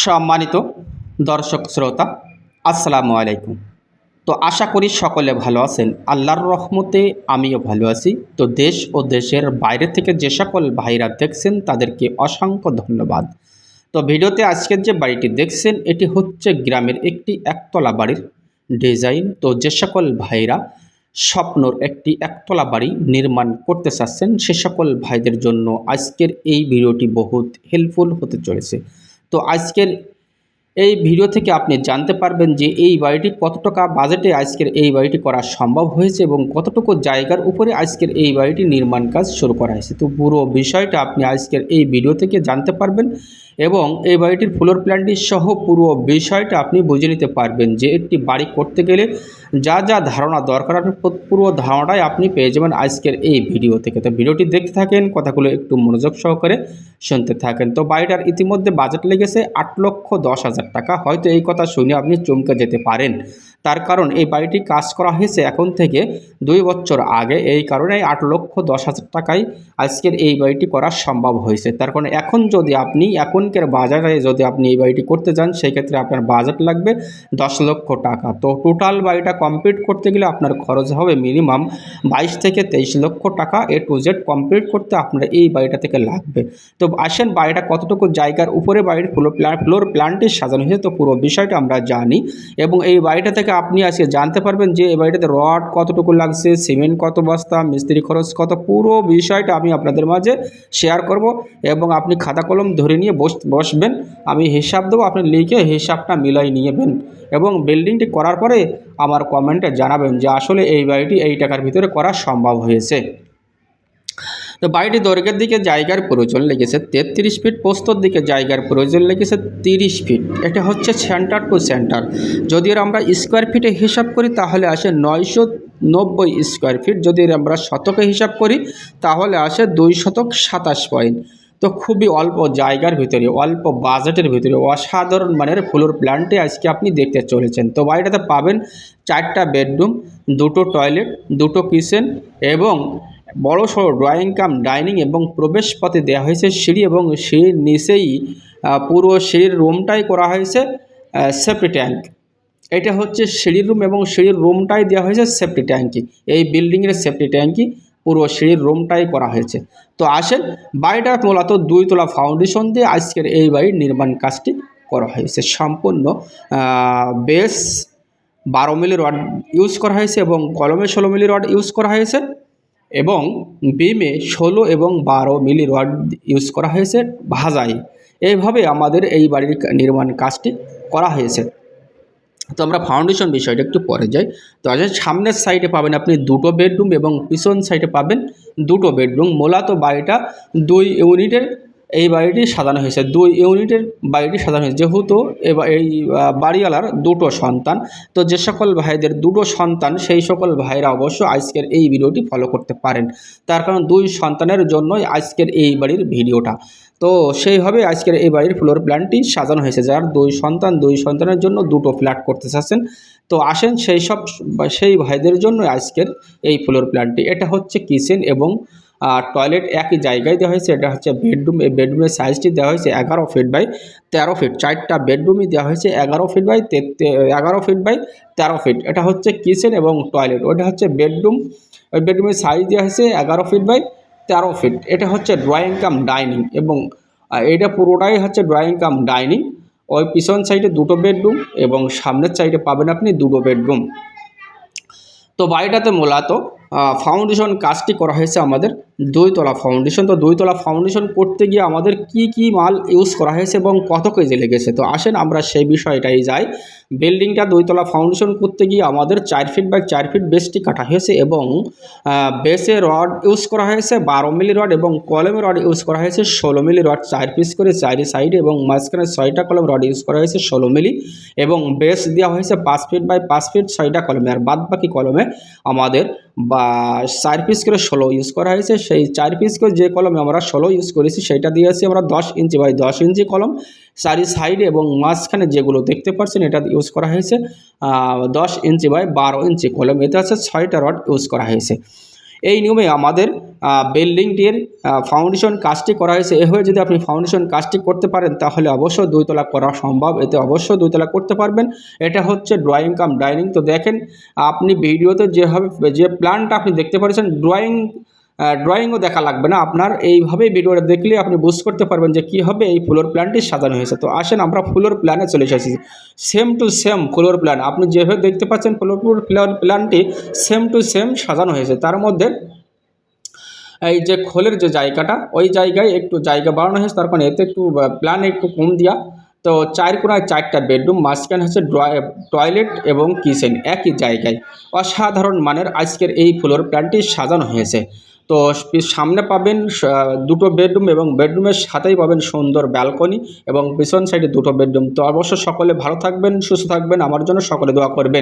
সম্মানিত দর্শক শ্রোতা, আসসালামু আলাইকুম। তো আশা করি সকলে ভালো আছেন। আল্লাহর রহমতে আমিও ভালো আছি। তো দেশ ও দেশের বাইরে থেকে যে সকল ভাইরা দেখছেন, তাদেরকে অসংখ্য ধন্যবাদ। তো ভিডিওতে আজকের যে বাড়িটি দেখছেন, এটি হচ্ছে গ্রামের একটি একতলা বাড়ির ডিজাইন। তো যে সকল ভাইরা স্বপ্নর একটি একতলা বাড়ি নির্মাণ করতে চাচ্ছেন, সে সকল ভাইদের জন্য আজকের এই ভিডিওটি বহুত হেল্পফুল হতে চলেছে। তো আজকের এই ভিডিও থেকে আপনি জানতে পারবেন যে এই বাড়িটি কত টাকা বাজেটে আজকের এই বাড়িটি করা সম্ভব হয়েছে এবং কতটুকু জায়গার উপরে আজকের এই বাড়িটি নির্মাণ কাজ শুরু করা হয়েছে। তো পুরো বিষয়টা আপনি আজকের এই ভিডিও থেকে জানতে পারবেন এবং এই বাড়িটির ফ্লোর প্ল্যানটি সহ পুরো বিষয়টা আপনি বুঝে নিতে পারবেন যে একটি বাড়ি করতে গেলে যা যা ধারণা দরকার আপনি পুরো ধারণাটাই আপনি পেয়ে যাবেন আজকের এই ভিডিও থেকে। তো ভিডিওটি দেখতে থাকেন, কথাগুলো একটু মনোযোগ সহকারে শুনতে থাকেন। তো বাড়িটার ইতিমধ্যে বাজেট লেগেছে আট লক্ষ দশ হাজার টাকা। হয়তো এই কথা শুনে আপনি চমকে যেতে পারেন। তার কারণ এই বাড়িটি কাজ করা হয়েছে এখন থেকে দুই বছর আগে। এই কারণে আট লক্ষ দশ হাজার টাকায় আজকের এই বাড়িটি করা সম্ভব হয়েছে। তার কারণে এখন যদি আপনি এখনকার বাজারে যদি আপনি এই বাড়িটি করতে যান সেই ক্ষেত্রে আপনার বাজেট লাগবে দশ লক্ষ টাকা। তো টোটাল বাড়িটা কমপ্লিট করতে গেলে আপনার খরচ হবে মিনিমাম বাইশ থেকে তেইশ লক্ষ টাকা। এ টু জেড কমপ্লিট করতে আপনার এই বাড়িটা থেকে লাগবে। তো আসেন বাড়িটা কতটুকু জায়গার উপরে বাড়ির ফ্লোর প্ল্যান ফ্লোর প্ল্যানটি সাজানো হয়েছে। তো পুরো বিষয়টা আমরা জানি এবং এই বাড়িটা থেকে আপনি আজকে জানতে পারবেন যে এ বাড়িটাতে রড কতটুকু লাগছে, সিমেন্ট কত বস্তা, মিস্ত্রি খরচ কত, পুরো বিষয়টা আমি আপনাদের মাঝে শেয়ার করব এবং আপনি খাতা কলম ধরে নিয়ে বস, বসবেন। আমি হিসাব দেবো, আপনি লিখে হিসাবটা মিলাই নিয়েবেন এবং বিল্ডিংটি করার পরে আমার কমেন্টে জানাবেন যে আসলে এই বাড়িটি এই টাকার ভিতরে করা সম্ভব হয়েছে। তো বাড়িটি দৈর্ঘ্যের দিকে জায়গার প্রয়োজন লেগেছে তেত্রিশ ফিট পোস্তর দিকে জায়গার প্রয়োজন লেগেছে তিরিশ ফিট। এটা হচ্ছে সেন্টার টু সেন্টার যদি আমরা স্কোয়ার ফিটে হিসাব করি, তাহলে আসে নয়শো নব্বই স্কোয়ার ফিট যদি আমরা শতকে হিসাব করি, তাহলে আসে দুই শতক সাতাশ পয়েন্ট তো খুবই অল্প জায়গার ভিতরে, অল্প বাজেটের ভিতরে, অসাধারণ মানের ফ্লোর প্ল্যানটি আজকে আপনি দেখতে চলেছেন। তো বাড়িটাতে পাবেন চারটা বেডরুম, দুটো টয়লেট দুটো কিচেন এবং বড় সড়ো ড্রয়িং কাম ডাইনিং এবং প্রবেশপথে দেওয়া হয়েছে সিঁড়ি এবং সিঁড়ির নিচেই পুরো সিঁড়ির রুমটাই করা হয়েছে সেফটি ট্যাঙ্ক এটা হচ্ছে সিঁড়ির রুম এবং সিঁড়ির রুমটাই দেওয়া হয়েছে সেফটি ট্যাঙ্কি এই বিল্ডিংয়ের সেফটি ট্যাঙ্কি পুরো সিঁড়ির রুমটাই করা হয়েছে। তো আসেন, বাড়িটা মূলত দুইতলা ফাউন্ডেশন দিয়ে আজকের এই বাড়ির নির্মাণ কাজটি করা হয়েছে। সম্পূর্ণ বেস বারো মিলি রড ইউজ করা হয়েছে এবং কলমে ষোলো মিলি রড ইউজ করা হয়েছে। এবং বিমে ষোলো এবং বারো মিলি রড ইউজ করা হয়েছে ভাজাই। এইভাবে আমাদের এই বাড়ির নির্মাণ কাজটি করা হয়েছে। তো আমরা ফাউন্ডেশন বিষয়টা একটু পরে যাই। তো আজ সামনের সাইডে পাবেন আপনি দুটো বেডরুম এবং পিছন সাইডে পাবেন দুটো বেডরুম মূলত বাড়িটা দুই ইউনিটের এই বাড়িটি সাজানো হয়েছে। দুই ইউনিটের বাড়িটি সাজানো হয়েছে। যেহেতু এই বাড়িওয়ালার দুটো সন্তান, তো যে সকল ভাইদের দুটো সন্তান, সেই সকল ভাইরা অবশ্য আজকের এই ভিডিওটি ফলো করতে পারেন। তার কারণ দুই সন্তানের জন্যই আজকের এই বাড়ির ভিডিওটা। তো সেইভাবে আজকের এই বাড়ির ফ্লোর প্ল্যানটি সাজানো হয়েছে। যার দুই সন্তান, দুই সন্তানের জন্য দুটো ফ্ল্যাট করতে চাচ্ছেন। তো আসেন সেই সব, সেই ভাইদের জন্য আজকের এই ফ্লোর প্ল্যানটি এটা হচ্ছে কিচেন এবং টয়লেট একই জায়গায় দেওয়া হয়েছে, এটা হচ্ছে বেডরুম এই বেডরুমের সাইজটি দেওয়া হয়েছে এগারো ফিট বাই তেরো ফিট চারটা বেডরুমই দেওয়া হয়েছে এগারো ফিট বাই এগারো ফিট বাই তেরো ফিট এটা হচ্ছে কিচেন এবং টয়লেট ওটা হচ্ছে বেডরুম ওই বেডরুমের সাইজ দেওয়া হয়েছে এগারো ফিট বাই তেরো ফিট এটা হচ্ছে ড্রয়িং কাম ডাইনিং এবং এটা পুরোটাই হচ্ছে ড্রয়িং কাম ডাইনিং ওই পিছন সাইডে দুটো বেডরুম এবং সামনের সাইডে পাবেন আপনি দুটো বেডরুম তো বাড়িটাতে মূলত ফাউন্ডেশন কাজটি করা হয়েছে আমাদের। দুইতলা ফাউন্ডেশন তো দুইতলা ফাউন্ডেশন করতে গিয়ে আমাদের কি কি মাল ইউজ করা হয়েছে এবং কত কেজি লেগেছে? তো আসেন আমরা সেই বিষয়টাই যাই। বিল্ডিংটা দুইতলা ফাউন্ডেশন করতে গিয়ে আমাদের চার ফিট বাই চার ফিট বেসটি কাটা হয়েছে এবং বেসে রড ইউজ করা হয়েছে, বারো মিলি রড এবং কলমে রড ইউজ করা হয়েছে ষোলো মিলি রড চার পিস করে চারি সাইডে এবং মাঝখানে ছয়টা কলম রড ইউজ করা হয়েছে ষোলো মিলি এবং বেস দেওয়া হয়েছে পাঁচ ফিট বাই পাঁচ ফিট ছয়টা কলমে। আর বাদ বাকি কলমে আমাদের, বা, চার পিস করে ষোলো ইউজ করা হয়েছে। সেই চার পিস করে যে কলমে আমরা ষোলো ইউজ করেছি, সেটা দিয়েছি আমরা দশ ইঞ্চি বাই দশ ইঞ্চি কলম। চারি সাইডে এবং মাঝখানে যেগুলো দেখতে পাচ্ছেন, এটা ইউজ করা হয়েছে দশ ইঞ্চি বাই বারো ইঞ্চি কলম। এতে আছে ছয়টা রড ইউজ করা হয়েছে। এই নিয়মে আমাদের বিল্ডিংটির ফাউন্ডেশন কাজটি করা হয়েছে। এভাবে যদি আপনি ফাউন্ডেশন কাজটি করতে পারেন, তাহলে অবশ্যই দুইতলা করা সম্ভব। এতে অবশ্যই দুইতলা করতে পারবেন। এটা হচ্ছে ড্রয়িং কাম ডাইনিং তো দেখেন, আপনি ভিডিওতে যেভাবে, যে প্ল্যানটা আপনি দেখতে পাচ্ছেন ড্রয়িং ড্রয়িংও দেখা লাগবে না। আপনার এইভাবেই ভিডিওটা দেখলে আপনি বুঝ করতে পারবেন যে কীভাবে এই ফ্লোর প্ল্যানটি সাজানো হয়েছে। তো আসেন, আমরা ফ্লোর প্ল্যানে চলে এসেছি। Same to same floor plan আপনি যেভাবে দেখতে পাচ্ছেন, ফ্লোর প্ল্যান প্ল্যানটি সেম টু সেম সাজানো হয়েছে। তার মধ্যে এই যে খোলের যে জায়গাটা, ওই জায়গায় একটু জায়গা বাড়ানো হয়েছে। তার কারণে এতে একটু প্ল্যান একটু কম দেওয়া তো চার কোনায় চারটা বেডরুম মাঝখানে হচ্ছে টয়লেট এবং কিচেন একই জায়গায়। অসাধারণ মানের আজকের এই ফ্লোর প্ল্যানটি সাজানো হয়েছে। তো সামনে পাবেন দুটো বেডরুম এবং বেডরুমের সাথেই পাবেন সুন্দর ব্যালকনি এবং পিছন সাইডে দুটো বেডরুম। তো অবশ্য সকলে ভালো থাকবেন, সুস্থ থাকবেন, আমার জন্য সকলে দোয়া করবেন।